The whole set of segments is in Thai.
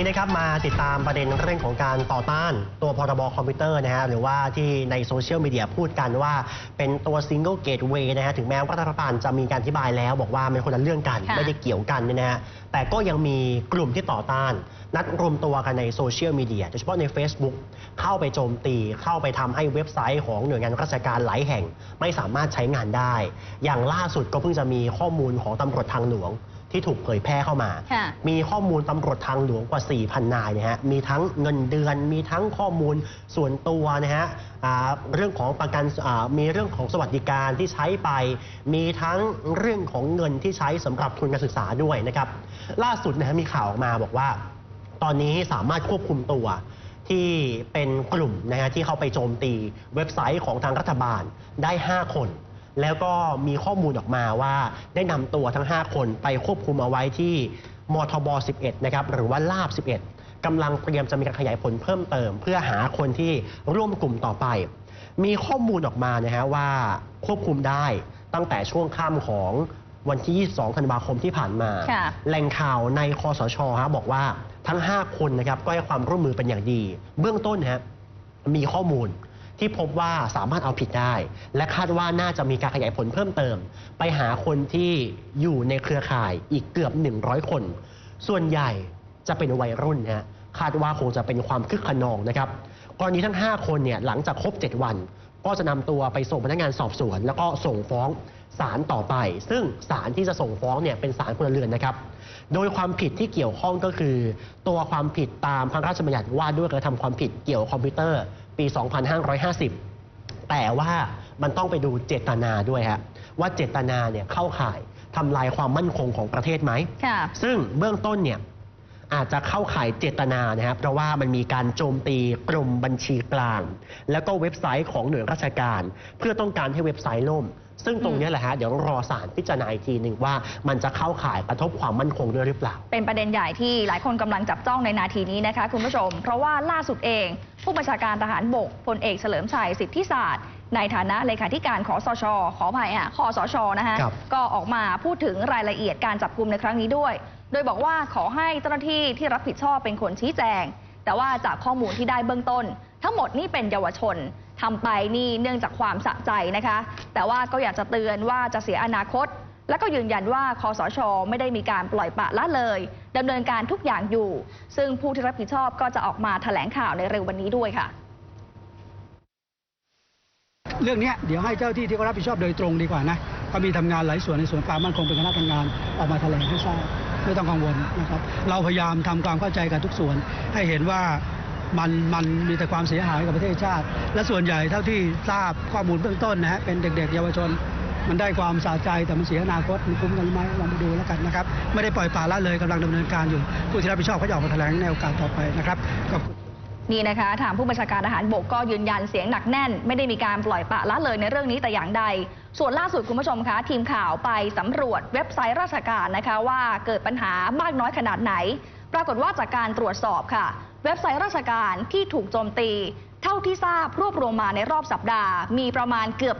นี้นะครับมาติดตามประเด็นเรื่องของการต่อต้านตัวพรบคอมพิวเตอร์นะฮะหรือว่าที่ในโซเชียลมีเดียพูดกันว่าเป็นตัว Single Gateway นะฮะถึงแม้ว่ารัฐบาลจะมีการอธิบายแล้ว บอกว่าเป็นคนละเรื่องกันค่ะ ไม่ได้เกี่ยวกันเนี่ยนะฮะแต่ก็ยังมีกลุ่มที่ต่อต้าน นัดรวมตัวกันในโซเชียลมีเดียโดยเฉพาะใน Facebook เข้าไปโจมตีเข้าไปทำให้เว็บไซต์ของหน่วยงานราชการหลายแห่ง ไม่สามารถใช้งานได้ อย่างล่าสุดก็เพิ่งจะมีข้อมูลของตำรวจทางหลวง ที่ถูกเผยแพร่เข้ามา ค่ะ มีข้อมูลตำรวจทางหลวงกว่า 4,000 นายนะฮะ มีทั้งเงินเดือน มีทั้งข้อมูลส่วนตัวนะฮะอ่าเรื่องของประกันอ่ามีเรื่องของสวัสดิการที่ใช้ไป มีทั้งเรื่องของเงินที่ใช้สำหรับทุนการศึกษาด้วยนะครับ ล่าสุดนะฮะมีข่าวออกมาบอกว่า ตอนนี้สามารถควบคุมตัวที่เป็นกลุ่มนะฮะที่เข้าไปโจมตีเว็บไซต์ของทางรัฐบาลได้ 5 คน แล้วก็มีข้อมูลออกมาว่าได้นำตัวทั้ง 5 คนไปควบคุมเอาไว้ที่มทบ 11 นะครับ หรือว่าลาบ 11กำลังเตรียมจะมีการขยายผลเพิ่มเติม เพื่อหาคนที่ร่วมกลุ่มต่อไป มีข้อมูลออกมานะฮะว่าควบคุมได้ตั้งแต่ช่วงค่ำของวันที่ 22 ธันวาคมที่ผ่านมา ค่ะ แหล่งข่าวในคอสชฮะบอกว่าทั้ง 5 คนนะครับก็ให้ความร่วมมือเป็นอย่างดี เบื้องต้นฮะมีข้อมูล ที่พบว่าสามารถเอาผิดได้ และคาดว่าน่าจะมีการขยายผลเพิ่มเติม ไปหาคนที่อยู่ในเครือข่ายอีกเกือบ 100 คน ส่วนใหญ่จะเป็นวัยรุ่นฮะคาดว่าคงจะเป็นความคึกขนองนะครับกรณีทั้ง 5 คนเนี่ยหลังจากครบ 7 วัน ก็จะนำตัวไปส่งพนักงานสอบสวน แล้วก็ส่งฟ้องศาลต่อไป ซึ่งศาลที่จะส่งฟ้องเนี่ยเป็นศาลพลเรือนนะครับ โดยความผิดที่เกี่ยวข้องก็คือ ตัวความผิดตามพระราชบัญญัติว่าด้วยกระทำความผิดเกี่ยวกับคอมพิวเตอร์ ปี 2550 แต่ว่ามันต้องไปดูเจตนาด้วยฮะว่าเจตนาเนี่ยเข้าข่ายทำลายความมั่นคงของประเทศไหม ค่ะ ซึ่งเบื้องต้นเนี่ยอาจจะเข้าข่ายเจตนานะครับ เพราะว่ามันมีการโจมตีกรมบัญชีกลาง แล้วก็เว็บไซต์ของหน่วยราชการ เพื่อต้องการให้เว็บไซต์ล่ม ซึ่งตรงเนี้ยแหละฮะเดี๋ยวรอศาลพิจารณาอีกทีหนึ่งว่ามันจะเข้าข่ายกระทบความมั่นคงด้วยหรือเปล่า เป็นประเด็นใหญ่ที่หลายคนกำลังจับจ้องในนาทีนี้นะคะคุณผู้ชม เพราะว่าล่าสุดเอง ผู้บัญชาการทหารบกพลเอกเฉลิมชัยสิทธิศาสตร์ ในฐานะเลขาธิการขอสช ขออภัยอะคอสชนะคะครับก็ออกมาพูดถึงรายละเอียดการจับกลุ่มในครั้งนี้ด้วย โดยบอกว่าขอให้เจ้าหน้าที่ที่รับผิดชอบเป็นคนชี้แจง แต่ว่าจากข้อมูลที่ได้เบื้องต้น ทั้งหมดนี่เป็นเยาวชนทำไปนี่เนื่องจากความสะใจนะคะ แต่ว่าก็อยากจะเตือนว่าจะเสียอนาคต และก็ยืนยันว่าคอสช ไม่ได้มีการปล่อยปละละเลยดำเนินการทุกอย่างอยู่ ซึ่งผู้ที่รับผิดชอบก็จะออกมาแถลงข่าวในเร็ววันนี้ด้วยค่ะ เรื่องนี้เดี๋ยวให้เจ้าที่ที่เขารับผิดชอบโดยตรงดีกว่านะเขามีทำงานหลายส่วนในส่วนความมั่นคงเป็นคณะทำงานออกมาแถลงให้ทราบไม่ต้องกังวลนะครับเราพยายามทำความเข้าใจกับทุกส่วน ให้เห็นว่ามันมันมีแต่ความเสียหายกับประเทศชาติ และส่วนใหญ่เท่าที่ทราบข้อมูลเบื้องต้นนะฮะเป็นเด็ก ๆ เยาวชน มันได้ความสะใจแต่มันเสียอนาคตมันคุ้มกันไหมลองมาดูแล้วกันนะครับ ไม่ได้ปล่อยปละละเลยกำลังดำเนินการอยู่ ผู้ที่รับผิดชอบเขาจะออกมาแถลงในโอกาสต่อไปนะครับขอบคุณนี่นะคะทางผู้บัญชาการทหารบกก็ยืนยันเสียงหนักแน่น ไม่ได้มีการปล่อยปละละเลยในเรื่องนี้แต่อย่างใด ส่วนล่าสุดคุณผู้ชมคะ ทีมข่าวไปสำรวจเว็บไซต์ราชการนะคะว่าเกิดปัญหามากน้อยขนาดไหน ปรากฏว่าจากการตรวจสอบค่ะ เว็บไซต์ราชการที่ถูกโจมตี เท่าที่ทราบรวบรวมมาในรอบสัปดาห์ มีประมาณเกือบ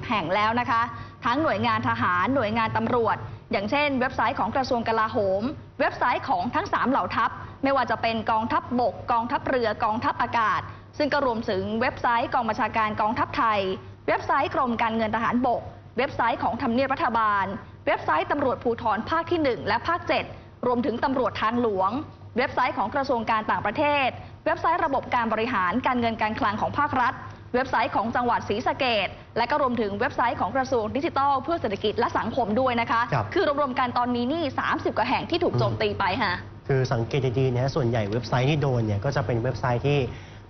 30 แห่งแล้วนะคะ ทั้งหน่วยงานทหาร หน่วยงานตำรวจ อย่างเช่น เว็บไซต์ของกระทรวงกลาโหม เว็บไซต์ของทั้ง 3 เหล่าทัพ ไม่ว่าจะเป็นกองทัพบบก กองทัพเรือกองทัพอากาศ ซึ่งก็รวมถึงเว็บไซต์กองบัญชาการกองทัพไทย เว็บไซต์กรมการเงินทหารบก เว็บไซต์ของทำเนียบรัฐบาล เว็บไซต์ตำรวจภูธรภาคที่ 1 และภาค 7 รวมถึงตำรวจทางหลวง เว็บไซต์ของกระทรวงการต่างประเทศ เว็บไซต์ระบบการบริหารการเงินการคลังของภาครัฐ เว็บไซต์ของจังหวัดศรีสะเกดและก็รวมถึงเว็บไซต์ของกระทรวงดิจิทัล เพื่อเศรษฐกิจและสังคมด้วยนะคะครับคือรวมๆกันตอนนี้นี่ 30 กว่าแห่งที่ถูกโจมตีไปค่ะคือสังเกตดีๆนะฮะส่วนใหญ่เว็บไซต์ที่โดนเนี่ยก็จะเป็นเว็บไซต์ที่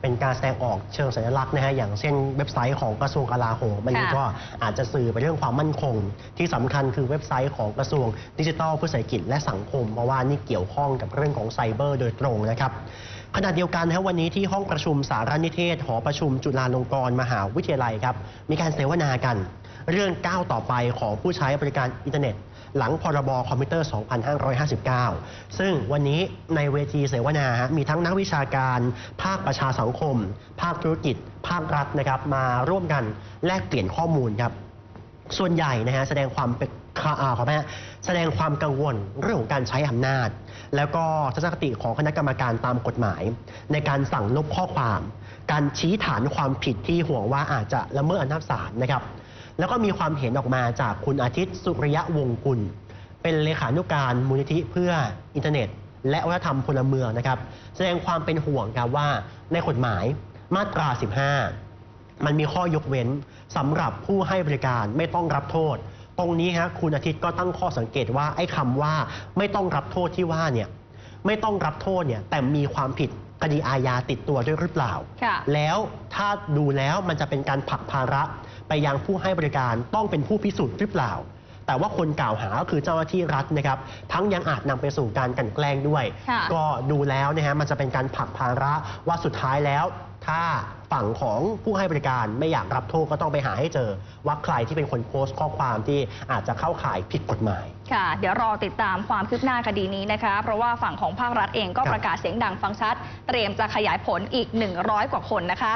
เป็นการแสดงออกเชิงสัญลักษณ์นะฮะอย่างเช่นเว็บไซต์ของกระทรวงกลาโหมอันนี้ค่ะก็อาจจะสื่อไปเรื่องความมั่นคง ที่สำคัญคือเว็บไซต์ของกระทรวงดิจิทัลเพื่อเศรษฐกิจและสังคม เพราะว่านี่เกี่ยวข้องกับเรื่องของไซเบอร์โดยตรงนะครับขณะเดียวกันนะฮะวันนี้ที่ห้องประชุมสารนิเทศหอประชุมจุฬาลงกรณ์มหาวิทยาลัยครับมีการเสวนากัน เรื่องก้าวต่อไปของผู้ใช้บริการอินเทอร์เน็ต หลังพรบคอมพิวเตอร์ 2559 ซึ่งวันนี้ในเวทีเสวนาฮะมีทั้งนักวิชาการ ภาคประชาสังคม ภาคธุรกิจ ภาครัฐนะครับมาร่วมกันแลกเปลี่ยนข้อมูลครับส่วนใหญ่นะฮะแสดงความเป็นขออ่าขอแม่แสดงความกังวลเรื่องของการใช้อำนาจ แล้วก็ทัศนคติของคณะกรรมการตามกฎหมาย ในการสั่งลบข้อความ การชี้ฐานความผิดที่ห่วงว่าอาจจะละเมิดอำนาจศาลนะครับ แล้วก็มีความเห็นออกมาจากคุณอาทิตย์สุริยะวงศ์กุล เป็นเลขานุการมูลนิธิเพื่ออินเทอร์เน็ต และวัฒนธรรมพลเมืองนะครับ แสดงความเป็นห่วงครับว่าในกฎหมายมาตรา 15 มันมีข้อยกเว้นสำหรับผู้ให้บริการไม่ต้องรับโทษ ตรงนี้ฮะคุณอาทิตย์ก็ตั้งข้อสังเกตว่าไอ้คำว่าไม่ต้องรับโทษที่ว่าเนี่ยไม่ต้องรับโทษเนี่ยแต่มีความผิดคดีอาญาติดตัวด้วยหรือเปล่าค่ะแล้วถ้าดูแล้วมันจะเป็นการผลักภาระ ไปยังผู้ให้บริการต้องเป็นผู้พิสูจน์หรือเปล่า แต่ว่าคนกล่าวหาก็คือเจ้าหน้าที่รัฐนะครับ ทั้งยังอาจนำไปสู่การกลันแกล้งด้วย ค่ะก็ดูแล้วนะฮะมันจะเป็นการผลักภาระว่าสุดท้ายแล้ว ถ้าฝั่งของผู้ให้บริการไม่อยากรับโทษก็ต้องไปหาให้เจอ ว่าใครที่เป็นคนโพสต์ข้อความที่อาจจะเข้าข่ายผิดกฎหมาย ค่ะ เดี๋ยวรอติดตามความคืบหน้าคดีนี้นะคะ เพราะว่าฝั่งของภาครัฐเองก็ครับ ประกาศเสียงดังฟังชัด เตรียมจะขยายผลอีก 100 กว่าคนนะคะ